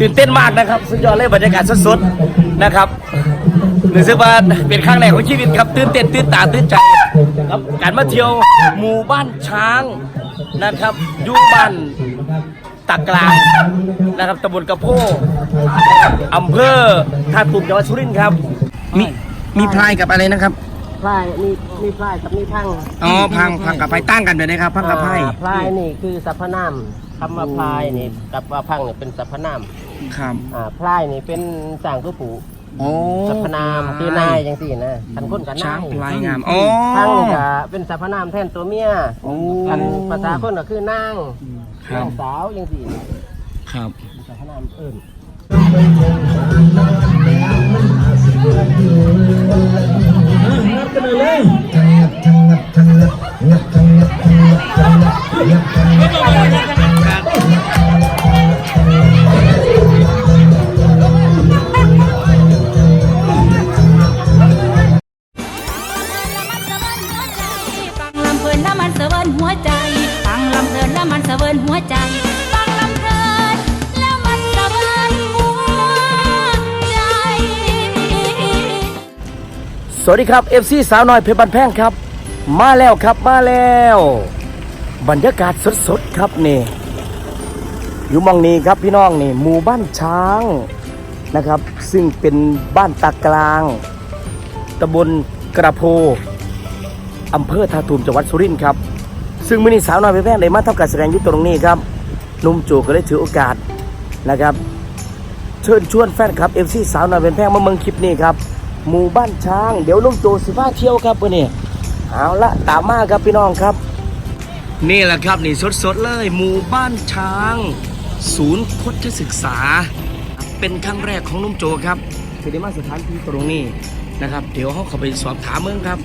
ตื่นเต้นมากนะครับ สุดยอดเลยบรรยากาศสดๆนะครับรู้สึกว่าเป็นครั้งแรกของชีวิตครับตื่นเต้นตื่นตาตื่นใจครับการมาเที่ยวหมู่บ้านช้างนะครับอยู่บ้านตากลางนะครับตำบลกระโพนะครับอำเภอท่าตูมจังหวัดสุรินทร์ครับ มีมีพลายกับอะไรนะครับพลายนี่มีพลายกับมีพังอ๋อพังพังกับไฟตั้งกันเลยนะครับพังกับไพ่อ่าพลายนี่คือสรรพนามคำว่าพลายนี่กับว่าพังนี่เป็นสรรพนาม ครับ อ่าพลายนี่เป็นสร้างตัวผูโอ้สรรพนามคือนายจังสี่นะคันคนกับช้านางยพลายงามโอ้พังนี่ก็เป็นสรรพนามแทนตัวเมียโอ้คันภาษาคนก็คือนางครันาบงสาวจังสี่ครับ สรรพนามเอิ่นฟัง วัสดีครับ FC สาวน้อยเพชรบันแพงครับ มาแล้วครับมาแล้ว บรรยากาศสดๆครับนี่ อยู่มองนี้ครับพี่น้องนี่ หมู่บ้านช้างนะครับ ซึ่งเป็นบ้านตากลางตำบลกระโพอำเภอท่าตูมจังหวัดสุรินทร์ครับ ซึ่งมื่อนี้สาวน้อยเพชรแพงได้มาทำการแสดงอยู่ตรงนี้ครับนุ่มโจก็เลยถือโอกาสนะครับ เชิญชวนแฟนคลับเอฟซีสาวน้อยเป็นแพงมาเมืองคลิปนี้ครับ หมู่บ้านช้าง เดี๋ยวลุงโจสิพาเที่ยวครับวันนี้เอาละตามมาครับพี่น้องครับ นี่แหละครับนี่สดๆเลย หมู่บ้านช้าง ศูนย์คดศึกษา เป็นครั้งแรกของลุงโจครับที่ได้มาสถานที่ตรงนี้นะครับ เดี๋ยวเขาเข้าไปสอบถามเมืองครับ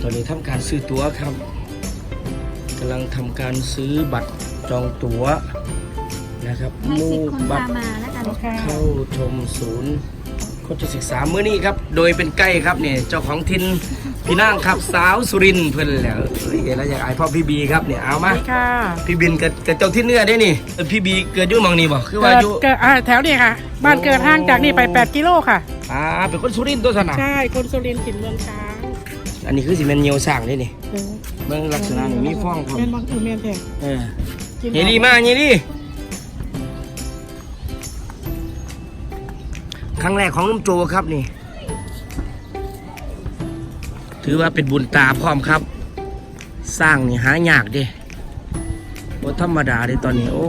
ตอนนี้ทำการซื้อตั๋วครับกำลังทำการซื้อบัตรจองตั๋วนะครับให้หสิมู่บคนบัพาตรมาแล้วกั นค่ะ เข้าชมศูนย์โคชศึกษาเมื่อนี้ครับ โดยเป็นใกล้ครับเนี่ยเจ้าของทินพี่นางครับสาวสุรินทร์เพื่อนแหล้วเอ้ยแล้วอยากอายพ่อพี่บีครับเนี่ยเอามาค่ะพี่บินเกิดเกิดเจ้าที่เนื้อได้นี่เออพี่บีเกิดอยุ่หมองนี่บ่คือว่าเกิอดยู่เกิดอ่าแถวนี้ค่ะ บ้านเกิดห่างจากนี่ไป 8 กิโลค่ะ อ่าเป็นคนสุรินทร์ตัวสนะใช่คนสุรินทร์ถิ่นเมืองช้างอันนี้คือสิเป็นเนียวสร้างได้นี่เออเบิ่งลักษณะนี่มีฟ้องครับเป็นบางเออเมียนแท้เออกินเฮดีมากเฮดี ครั้งแรกของลุงโจครับนี่ ถือว่าเป็นบุญตาพร้อมครับ สร้างนี่หายากเดิบ่ธรรมดาเดิตอนนี้ โอ้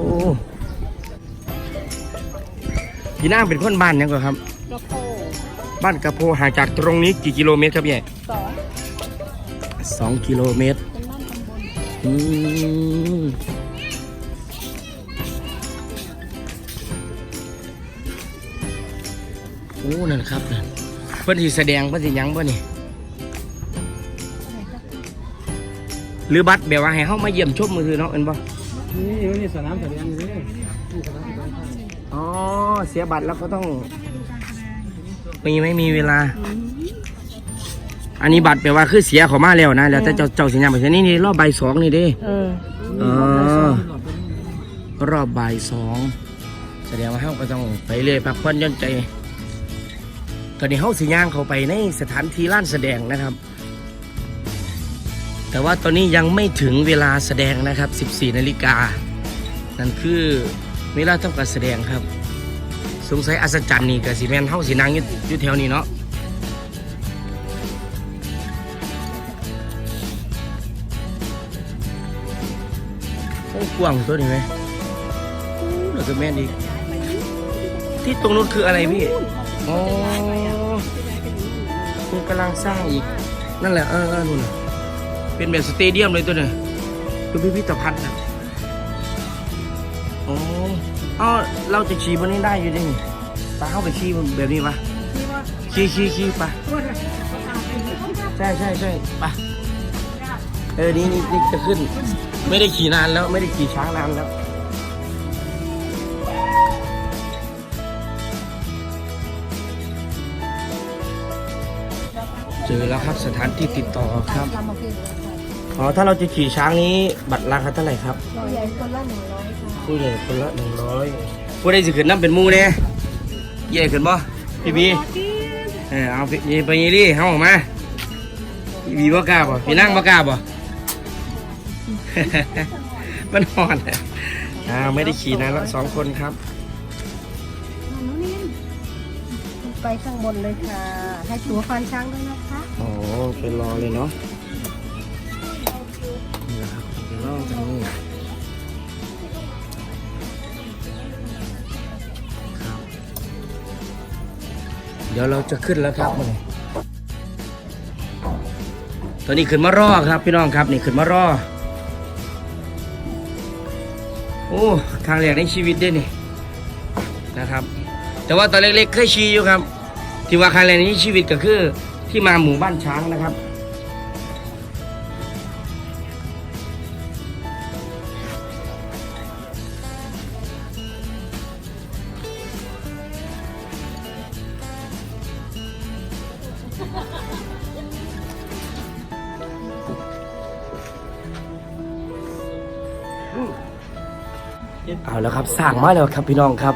พี่นางเป็นคนบ้านหยังก่อนครับ กระโปงบ้านกระโพห่างจากตรงนี้กี่กิโลเมตรครับพี่ใหญ่สองสองกิโลเมตรเป็นบ้านตำบลอืม อ้นั่นครับนั่นเพิ่นสิแสดงเพิ่นสิหยังบ่นี่หรือบัตรแบบว่าให้เฮามาเยี่ยมชมมือถือเนาะเอ็นบ่นี่นี่สนามแสดงนี่อ๋อเสียบัตรแล้วก็ต้องมีไม่มีเวลา อันนี้บัตรแปลว่าคือเสียเขามาแล้วนะแล้วแต่เจ้าเจ้าสิยังไปเสียนี่นี่รอบใบายสองนี่เด้เอออ๋อรอบบ่ายสองแสดงว่าเฮาก็ต้องไปเรื่อยพักผ่อนหย่อนใจ ตอนนี้เฮาสิย่างเข้าไปในสถานที่ล้านแสดงนะครับ แต่ว่าตอนนี้ยังไม่ถึงเวลาแสดงนะครับ 14 นาฬิกา นั่นคือเวลาทำการแสดงครับ สงสัยอัศจรรย์นี่กับสีแมนเฮาสีนางอยู่แถวนี้เนาะโอ้กว้างตัวนี้ไหมอู้แล้วก็แม่นอีกที่ตรงนู้นคืออะไรพี่ อ๋อ คุณกำลังสร้างอีก นั่นแหละเออเออนู่นน่ะเป็นแบบสเตเดียมเลยตัวเนี่ยคือพิพิธภัณฑ์นะอ๋อเอาเราจะขี่บนนี้ได้อยู่ดิไปเข้าไปขี่แบบนี้ปะขี่ขี่ขี่ไปใช่ใช่ใช่ไปเออนี่นี่นี่จะขึ้น ไม่ได้ขี่นานแล้วไม่ได้ขี่ช้างนานแล้ว อแล้วครับสถานที่ติดต่อครับอ๋อถ้าเราจะขี่ช้างนี้บัตรราคาเท่าไหร่ครับผู้ใหญ่คนละหนึ่งร้อยค่ะผู้ใหญ่คนละหนึ่งร้อยผู้ใดสิขึ้นน้ำเป็นหมูเนี่ยเย่ขึ้นบ่พี่บีเออเอาพี่ไปยี่ดิเฮาออกมาพี่บีบ่กล้าบ่พี่นั่งบ่กล้าบ่มันหอนอะอ่าไม่ได้ขี่นะละสองคนครับ ไปข้างบนเลยค่ะ ให้ตัวฟันช้างด้วยนะคะโอ้เป็นรอเลยเนาะนี่นะครับเป็นรอตรงนี้ครับ เดี๋ยวเราจะขึ้นแล้วครับตอนนี้ขึ้นมารอครับพี่น้องครับนี่ขึ้นมารอโอ้ครั้งแรกในชีวิตด้นี่นะครับ แต่ว่าตอนเล็กๆเคยขี่อยู่ครับ ที่ว่าครั้งแรกในชีวิตก็คือ ที่มาหมู่บ้านช้างนะครับ เอาแล้วครับสร้างมาแล้วครับพี่น้องครับ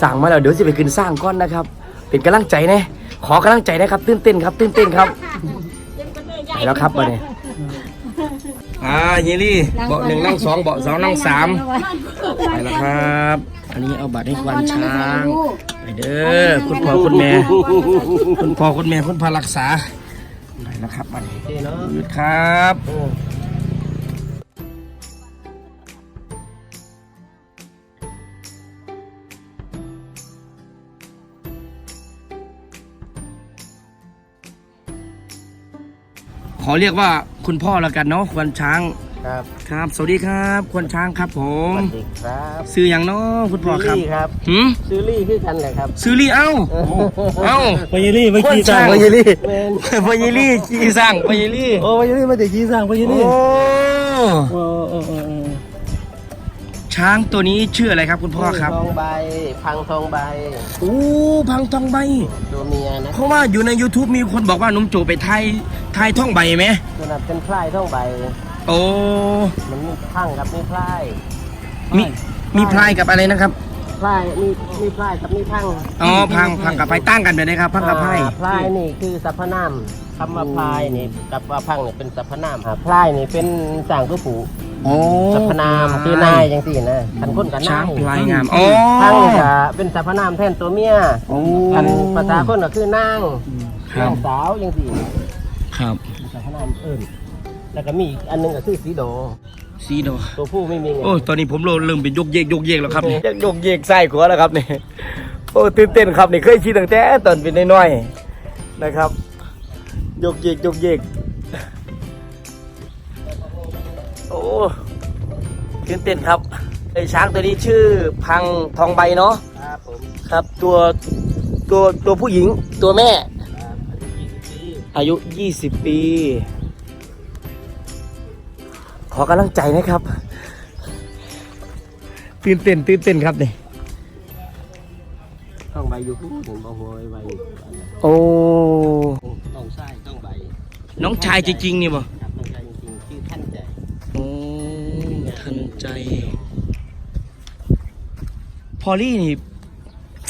สร้างมาแล้วเดี๋ยวจะไปขึ้นสร้างก้อนนะครับ เป็นกำลังใจนะขอกำลังใจนะครับ ตื่นเต้นครับ ตื่นเต้นครับไปแล้วครับมาเนี่ยอ่าเยลี่เบาะหนึ่งนั่งสองเบาะสองนั่งสามไปแล้วครับ อันนี้เอาบัตรให้ควานช้างไปเด้อคุณพ่อคุณแม่คุณพ่อคุณแม่คุณพารักษาไปแล้วครับมาเนี่ยโอเคเนาะหยุดครับ อ้ขอเรียกว่าคุณพ่อแล้วกันเนาะควานช้างครับครับ สวัสดีครับควานช้างครับผสม วัสดีครับซื้ออย่างเนาะคุณพ่อครับซื้ลี่ครับหืมซื้อรี่คือกันเลยครับซื้อลี่เอ้าเอ้าพญาลี่ไม่ควานขี้สร้าช้างงพญาลี่เมนพญาลี่ขี่สร้างพญาลี่โอ้พญาลี่ไม่ได้ขี้สร้างพญาโอ้ลี่โอ้โอ้โอ้โอ้ช้างตัวนี้ชื่ออะไรครับ คุณพ่อครับทองใบ พังทองใบ โอ้พังทองใบ ตัวเมียนะเพราะว่าอยู่ใน YouTube มีคนบอกว่านุ่มโจไปไทย ไทยท่องใบไหมตัวนั้นเป็นพลายทองใบ โอ้มันมีพังกับมีพลายมีมีพลายกับอะไรนะครับพลายมีมีพลายกับมีพังอ๋อพังพังกับไพตั้งกันไปเลยครับพังกับไพ่อ่าพลายนี่คือสรรพนามคำว่าพลายนี่กับว่าพังนี่เป็นสรรพนามอ่าพลายนี่เป็นสร้างตัวผูโอ้สรรพนามคือนายจังสี่นะคันคนกันช้างนายพลายงามโอ้พังนี่ก็เป็นสรรพนามแทนตัวเมียโอ้คันภาษาคนก็คือนางครับนางสาวจังสี่ ครับสรรพนามเอิ้นแล้วก็มีอีกอันหนึงก็คือสีโดซีโดตัวผู้ไม่มีไงโอ้ตอนนี้ผมเริ่มเป็นยกเยกยกเยกแล้วครับนี่ยกเยกไส้ขัวแล้วครับนี่โอ้ตื่นเต้นครับนี่เคยขี่ตั้งแต่ตอนเป็นน้อยๆนะครับ ยกเยกยกเยกโอ้ตื่นเต้นครับไอ้ช้างตัวนี้ชื่อพังทองใบเนาะครับผม ครับตัวตัวตัวผู้หญิงตัวแม่ครับ อายุ20ปีอายุ 20 ปี ขอกำลังใจนะครับ ตื่นเต้นตื่นเต้นครับนี่ต้องใบอยู่ผู้ถึงบ่หัวใบอยู่อันนั้นโอ้ต้องใช่ต้องใบน้องชายจริงๆนี่บ่ครับต้องใช่จริงๆชื่อท่านใจโอ้ทันใจ พอลลี่นี่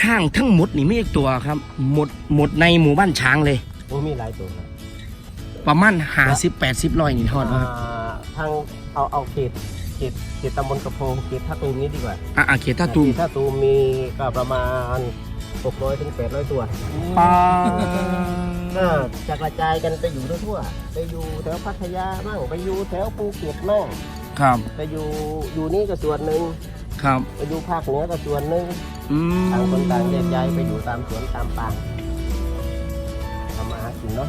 ช่างทั้งหมดนี่ไม่ใช่ตัวครับ หมดหมดในหมู่บ้านช้างเลย โอ้มีหลายตัวครับประมาณหาสิบแปดสิบร้อยนี่ทอดว่าอ่าทางเอาเอาเขตเขตเขตตำบลกระโพงเขตท่าตูมนี้ดีกว่าอะอะเขียนท่าตูมเขตท่าตูมมีก็ประมาณ600ถึง800ตัวปลาก็จะกระจายกันไปอยู่ทั่วๆไปอยู่แถวพัทยาบ้างไปอยู่แถวภูเก็ตบ้างครับ ไปอยู่อยู่นี่ก็ส่วนหนึ่งครับไปอยู่ภาคเหนือก็ส่วนหนึ่งอืมต่างคนต่างแยกย้ายไปอยู่ตามสวนตามป่าทำมาหา กินเนาะ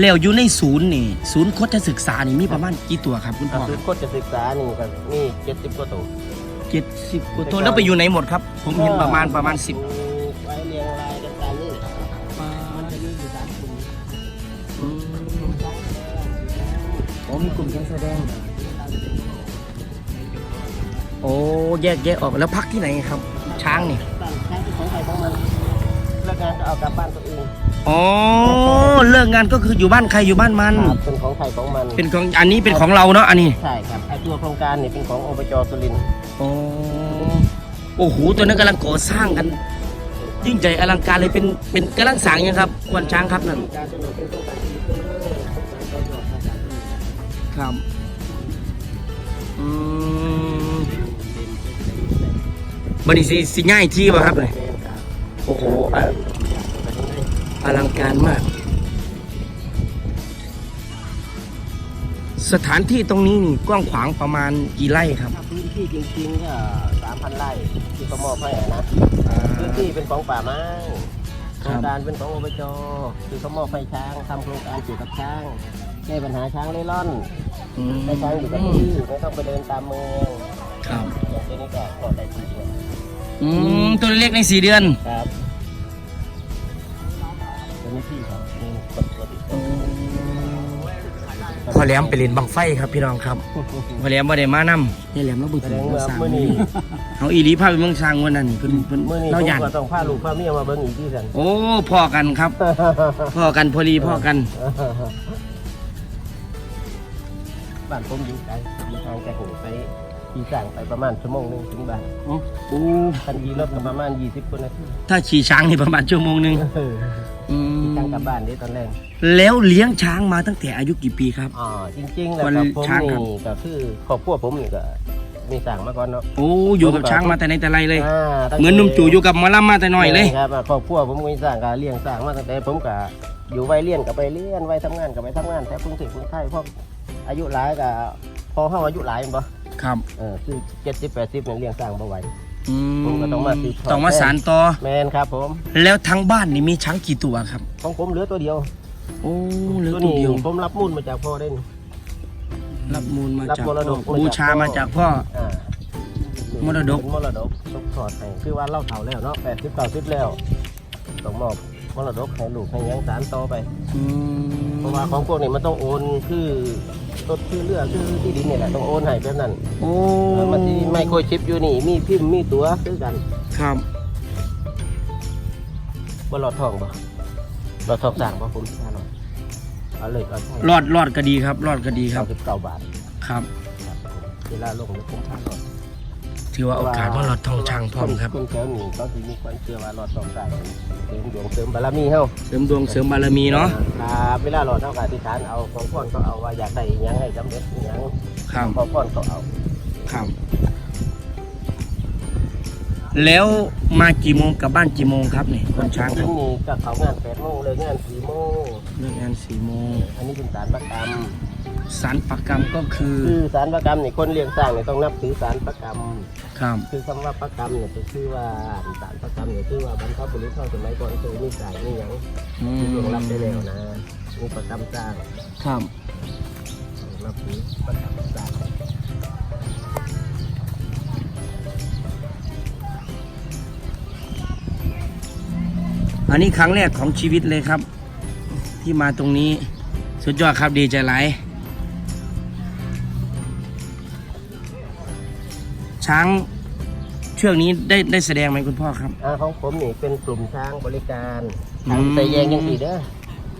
แล้วอยู่ในศูนย์นี่ ศูนย์โคชศึกษานี่มีประมาณกี่ตัวครับคุณพ่อศูนย์โคตรศึกษานี่ก็มีเจ็ดสิบกว่าตัวเจ็ดสิบกว่าตัวแล้วไปอยู่ไหนหมดครับ ผมเห็นประมาณประมาณสิบไว้เรียงรายกันตามนี่แหละมันจะมีอยู่สามกลุ่มโอ้มีกลุ่มการแสดงโอ้แยกแยกออกแล้วพักที่ไหนครับ ช้างนี่บ้านใช้เป็นของใครของมันเลิกงานก็เอากลับบ้านตัวเอง อ๋อเลิกงานก็คืออยู่บ้านใครอยู่บ้านมัน ครับเป็นของใครของมันเป็นของอันนี้เป็นของเราเนาะอันนี้ใช่ครับไอตัวโครงการนี่เป็นของอบจสุรินทร์อ๋อโอ้โหตัวนั้นกำลังก่อสร้างกัน ยิ่งใหญ่อลังการเลยเป็นเป็นกำลังสร้างยังครับควนช้างครับนั่นครับอืมบันนี้สิสิง่ายที่ป่ะครับเลยโอ้โห อะอลังการมาก สถานที่ตรงนี้นี่กว้างขวางประมาณกี่ไร่ครับถ้าพื้นที่จริงๆก็สามพันไร่ที่เขามอบให้อะนะพื้นที่เป็นของป่าไม้โครงการเป็นของอบจคือเขามอบให้ช้างทำโครงการเกี่ยวกับช้างแก้ปัญหาช้างเล่ร่อนอืมให้ช้างอยู่กับที่ไม่ต้องไปเดินตามเมืองครับอย่างตัวนี้ก็ก็ได้สี่เดือนอืมตัวเล็กในสี่เดือนครับ อแหลมไปเล่นบังไฟครับพี่น้องครับพอแหลมบ่ได้มานำนี่แหลมเราบึกแสถึดงงเมืองว่าสร้างเมื่อนี้เอาอีหลีพาไปเมืองสร้างวันนั้นนี่เพิ่นเพิ่นเมื่อนี้ผเรามหยันก็ต้องพาลูกพาเมียมาเบิ่งอีกที่สันโอ้พ่อกันครับพ่อกันพอดีพ่อกันบ้านผมอยู่ไกลอยู่ทางจากหูไปขี่สั่งไปประมาณชั่วโมงหนึงถึงบ้านโอ้คันขี่รถก็ประมาณ 20 คนนาทีถ้าขี่ช้างนี่ประมาณชั่วโมงหนึงเอออืมทางกลับบ้านนี่ตอนแรกแล้วเลี้ยงช้างมาตั้งแต่อายุกี่ปีครับอ๋อจริงๆแล้ววันกับผมช้างนี่ครับก็คือครอบครัวผมนี่ก็มีสั่งมาก่อนเนาะ โอ้อยู่กับช้างมาแต่ไหนแต่ไรเลย อ่าตั้งเหมือนหนุ่มจู่อยู่กับหมอลำมาแต่น้อยเลย ครับอ่าครอบครัวผมมีสั่งก็เลี้ยงสั่งมาตั้งแต่ผมก็อยู่วัยเรียนก็ไปเรียนวัยทำงานก็ไปทำงานแต่กรุงเทพกรุงไทยพวกอายุหลายก็พอเฮาอายุหลายแม่นบ่ครับ เออคือ70 80เนี่ยเลี้ยงสั่งบ่ไหว อืมผมก็ต้องมาสืบทอดต้องมาสานต่อ แม่นครับผม แล้วทั้งบ้านนี่มีช้างกี่ตัวครับ ของผมเหลือตัวเดียวโอ้เหลือตัวตัวนี้เดียวผมรับมูลมาจากพ่อได้นี่ รับมูลมารับจากมรดกบูชามาจากพ่อ อ่ามรดก เป็นมรดกตกทอดให้คือว่าเล่าเฒ่าแล้วเนาะ80 90แล้วต้องมอบ มรดกให้ลูกให้หยังสานต่อไป อืมเพราะว่าของพวกนี้มันต้องโอนคือรถคือเรือคือที่ดินนี่แหละต้องโอนให้แบบนั้นโอ้เออมันที่ไม่โครชิปอยู่นี่ มีพิมพ์มีตัวคือกันครับบ่หลอดทองบ่หลอดทองสั่งบ่ผมสิพาหน่อยเอาเลยเอาใช่รอดรอดก็ดีครับ รอดก็ดีครับสิบเก้าบาทครับ ครับเวลาลงแล้วผมพาหลอด ถือว่าโอกาสว่ารอดทองช่างพร้อมครับคนแถวนี้เขาสิมีความเชื่อว่าหลอดทองสั่งเสริมดวงเสริมบารมีเฮาเสริมดวงเสริมบารมีเนาะครับเวลาหลอดเฮาก็อธิษฐานเอาของพรก็เอาว่าอยากได้อิหยังให้สำเร็จอิหยังครับขอพรก็เอาครับ แล้วมากี่โมงกลับบ้านกี่โมงครับนี่คนช้างคจริรับงนี่ก็เขางาน8โมงเลยงาน4โมงเลิกงานสี่โมงอันนี้เป็นสารประกรรม สารประกรรมก็คือคือสารประกรรมนี่คนเลี้ยงสร้างเนี่ยต้องนับถือสารประกรรม ครับคือคำว่าประกรรมเนี่ยจะชื่อว่าสารประกรรมเนี่ยชื่อว่าบรรพบุรุษเข้าสมัยก่อนเคยมีสายนี่หยังอืที่ล่วงลับมไปแล้วนะมีประกรรมสร้างครับนับถือประกรรมสร้างอันนี้ครั้งแรกของชีวิตเลยครับ ที่มาตรงนี้สุดยอดครับดีใจหลาย ช้างเชือกนี้ได้ได้แสดงไหมคุณพ่อครับ อ่าของผมนี่เป็นกลุ่มช้างบริการอืมทางแต่แยงยังสีเด้อ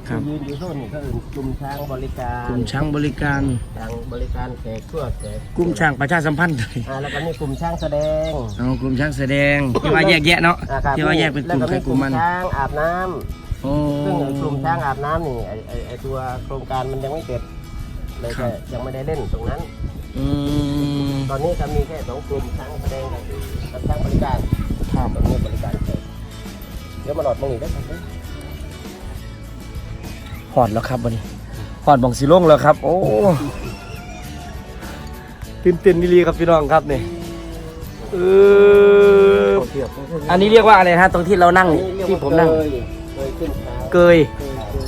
ครับยืนอยู่โซนนี่ก็อื่นกลุ่มช้างบริการกลุ่มช้างบริการช้างบริการแขกทั่วแขกกลุ่มช้างประชาสัมพันธ์อ่าแล้วก็มีกลุ่มช้างแสดงเอากลุ่มช้างแสดงที่ว่าแยกแยะเนาะอ่าครับที่ว่าแยกเป็นกลุ่มแล้วใครมีกลุ่มมันช้างอาบน้ำโอ้ซึ่งไอ้กลุ่มช้างอาบน้ำนี่ไอ้ไอ้ไอ้ตัวโครงการมันยังไม่เสร็จเลยครัก็บยังไม่ได้เล่นตรงนั้น อืม ตอนนี้ก็มีแค่สองกลุ่มช้างแสดงกับช้างบริการครับตอนนี้บริการเสร็จเดี๋ยวมาหลอดมองอีกได้ไหมหอดแล้วครับวันนี้หอดบองสีลงแล้วครับ โอ้ตื่นเต้นดีครับพี่น้องครับนี่เอออันนี้เรียกว่าอะไรฮะตรงที่เรานั่งที่ผมนั่งเคยขึ้นช้างเกย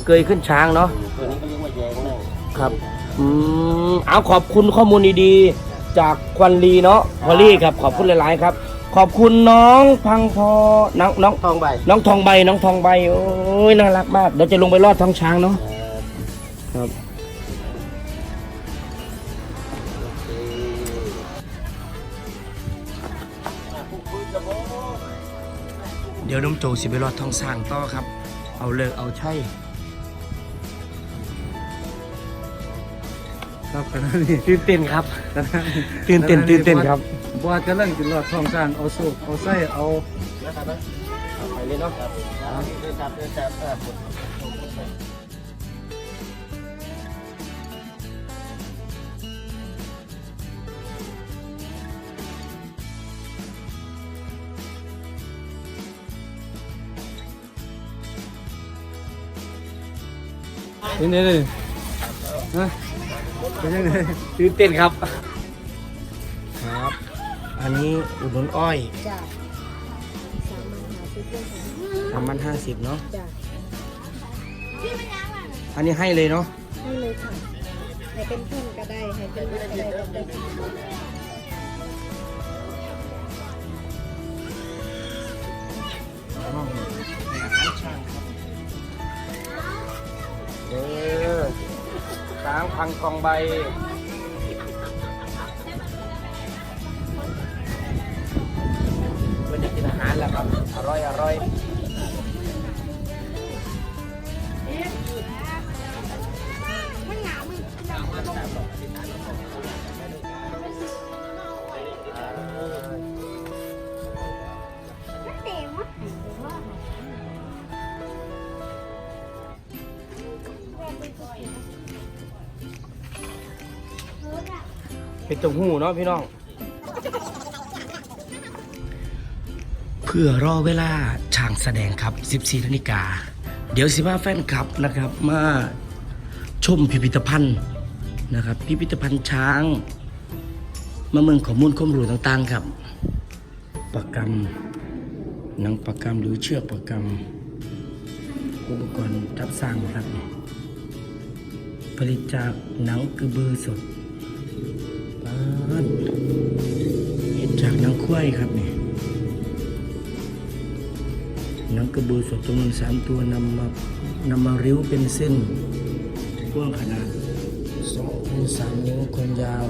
เกยขึ้นช้างเนาะตัวนี้ก็เรียกว่าแยงนั่งครับ อืมเอาขอบคุณข้อมูลดีๆ จากควันลีเนาะพอลลี่ครับขอบคุณหลาย ๆ ครับ ขอบคุณน้องพังพอน้องน้องทองใบ น้องทองใบ น้องทองใบ โอ้ยน่ารักมากเดี๋ยวจะลงไปลอดท้องช้างเนาะครับเดี๋ยวน้มโจสิไปรอดท้องสร้างต่อครับ เอาเอาเลิกเอาใช่ ครับขณะนี้ตื่นเต้นครับขณะนี้ตื่นเต้นตื่นเต้นครับบัวจะเล่นกินรอดท้องสร้างเอาโซ่เอาไส้เอานะครับนะเอาไปเลยเนาะครับเดินจับเดินจับเออเป็นไงเลยฮะ เป็นยังไงตื่นเต้นครับ ครับ อันนี้อุดหนุนอ้อยจ้ะสามพันห้าสิบเพื่อนค่ะสามพันห้าสิบเนาะจ้ะอันนี้ให้เลยเนาะให้เลยค่ะให้เป็นเพื่อนก็ได้ให้เป็นลูกก็ได้ก็ได้เออช้างพังทองใบ เป็นตรงหูเนาะพี่น้อง เพื่อรอเวลาช่างแสดงครับ 14นาฬิกา เดี๋ยวสิว่าแฟนคลับนะครับมาชมพิพิธภัณฑ์นะครับ พิพิธภัณฑ์ช้าง มาเมืองข้อมูลข้อมูลต่างๆครับ ประกรรมหนังประกรรมหรือเชือกประกรรมอุปกรณ์รับสร้างครับ ผลิตจากหนังกระบือสด ควายครับนี่หนังกระบือสดจำนวนสามตัวนำมานำมาริ้วเป็นเส้นกว้างขนาดสองคูณสามนิ้วความยาว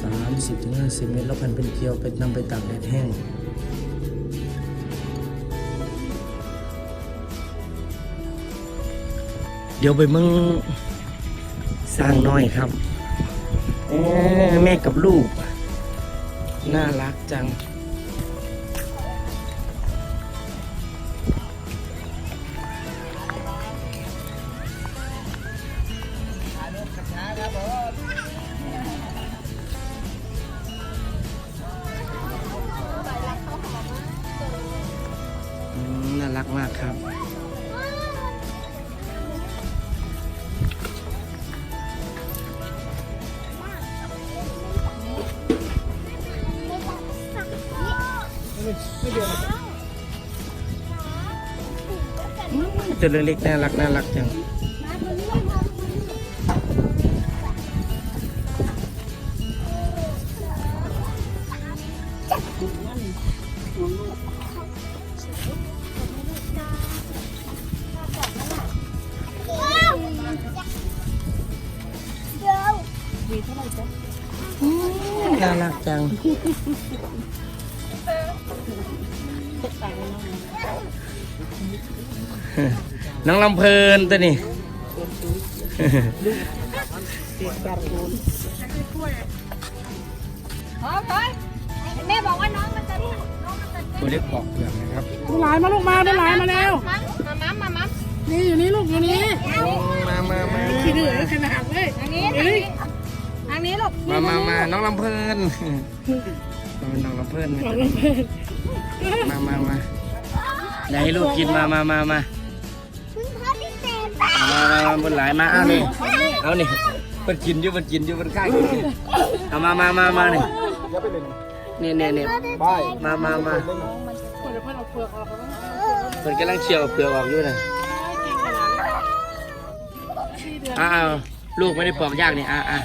สามสิบถึงห้าสิบเมตรแล้วพันเป็นเกลียวไปนำไปตากแดดแห้งเดี๋ยวไปมึงสร้างน้อยครับ แม่กับลูก น่ารักจัง ตัวเล็กๆน่ารักน่ารักจัง ลำเพลินตัวนี้แม่บอกว่าน้องมันจะน้องมันจะตัวเล็กปอกเปลือกนะครับได้หลายมาลูกมาได้หลายมาแล้ว มามามามานี่อยู่นี่ลูกอยู่นี่มามามาขี้ดื้อขนาดเลยทางนี้ทางนี้ทางนี้ลูกมามามาน้องลำเพลินน้องลำเพลินมามามาไหนลูกกินมามามามา มาบนหลายมาเอานี่เอานี่มันกินอยู่มันกินอยู่มันข้างกินอยู่เอามามามามานี่นี่นี่นี่มามามาเดี๋ยเพื่อนเอาเปลือกออกแล้วเพิ่นกำลังเชียวเปลือกออกอยู่นะอ้าวลูกไม่ได้ปอกยากนี่อ่าอ่า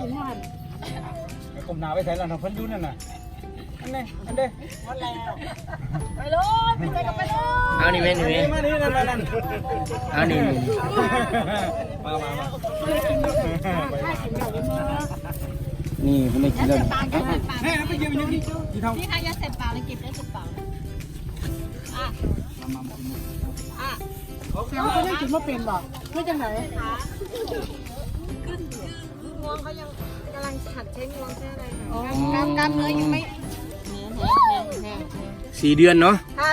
มันค่ะโอ้ยที่นี่กินมันผมหนาไปใส่แล้วนะเพิ่นอยุ่นั่นน่ะอันนี้อันนี้ไปเลยไปเลยไปเลยเอานี่แม่นี่แม่มานี่นั่นนั่นนั่นเอานี่นี่มามามานี่ผมได้กินแล้วนี่เฮ้ยไปยืมยืมที่ทองพี่คะยาเสพปากเลยเก็บได้เสพปากเสียงเขาได้กินมาเป็นบ่ไม่จังไหนง วงเขายังกำลังหัดใช้งวงใช้อะไรกล้ามกล้ามเนื้อยังไม่สี่เดือนเนาะถ้า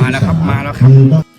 มาแล้วครับ มาแล้วครับ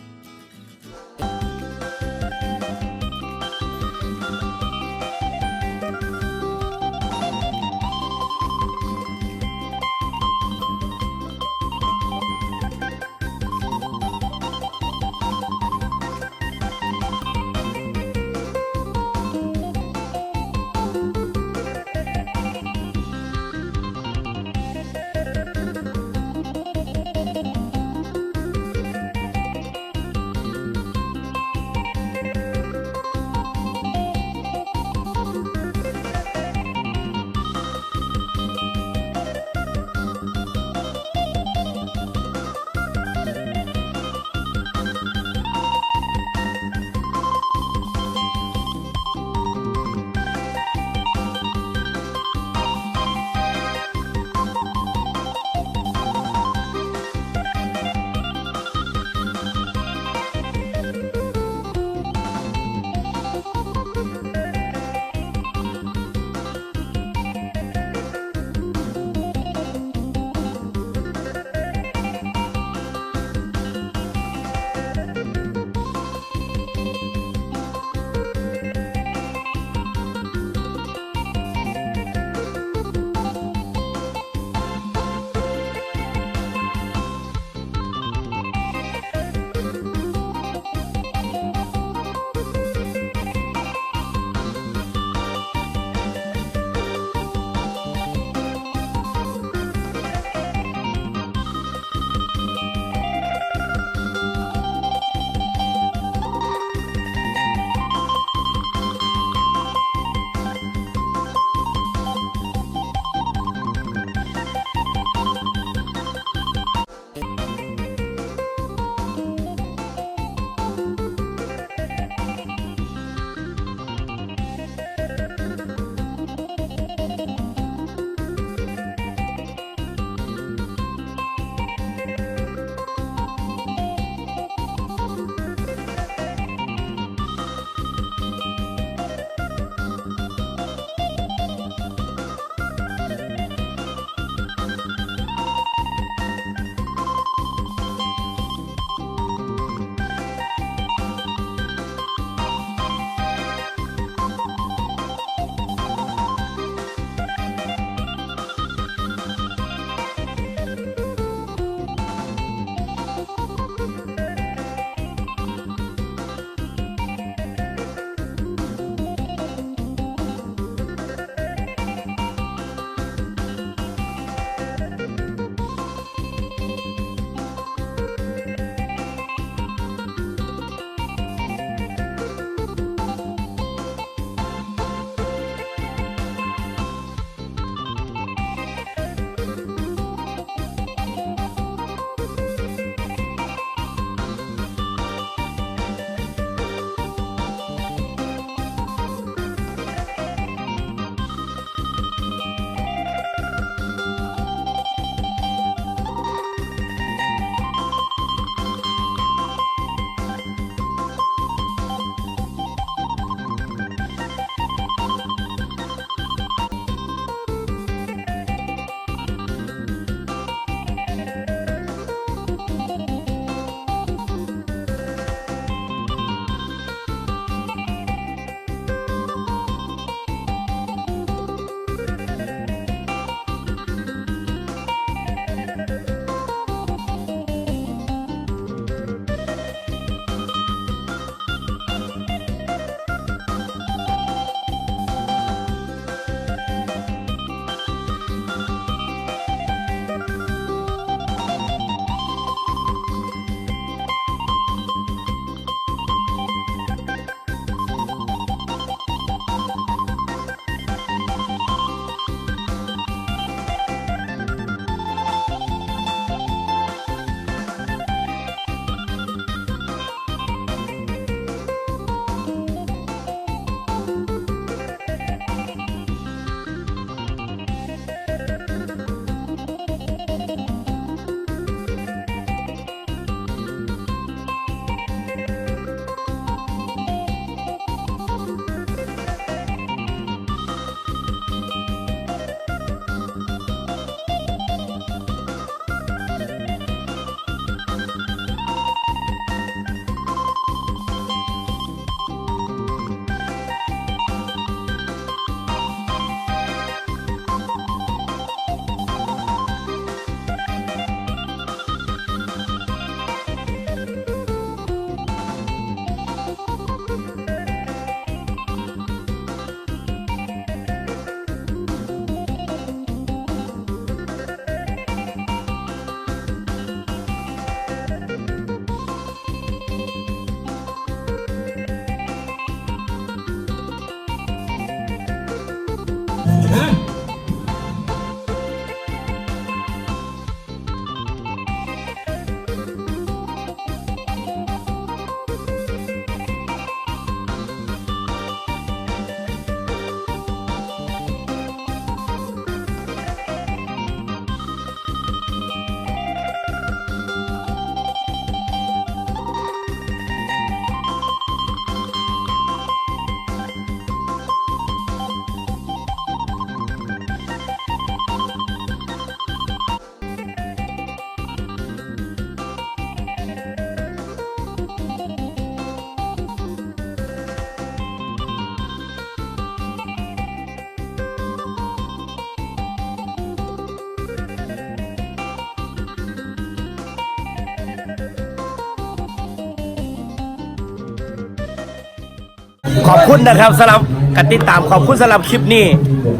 ขอบคุณนะครับสำหรับการติดตามขอบคุณสำหรับคลิปนี้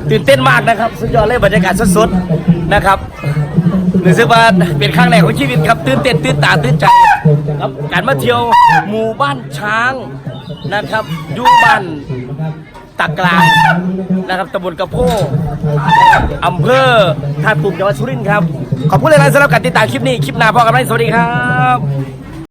ตื่นเต้นมากนะครับ สุดยอดเลยบรรยากาศสดๆนะครับรู้สึกว่าเป็นครั้งแรกของชีวิตครับตื่นเต้นตื่นตาตื่นใจครับการมาเที่ยวหมู่บ้านช้างนะครับอยู่บ้านตากลางนะครับตำบลกระโพอำเภอท่าตุ่มจังหวัดสุรินทร์ครับ ขอบคุณเลยนะสำหรับการติดตามคลิปนี้ คลิปหน้าพอกันไหมสวัสดีครับ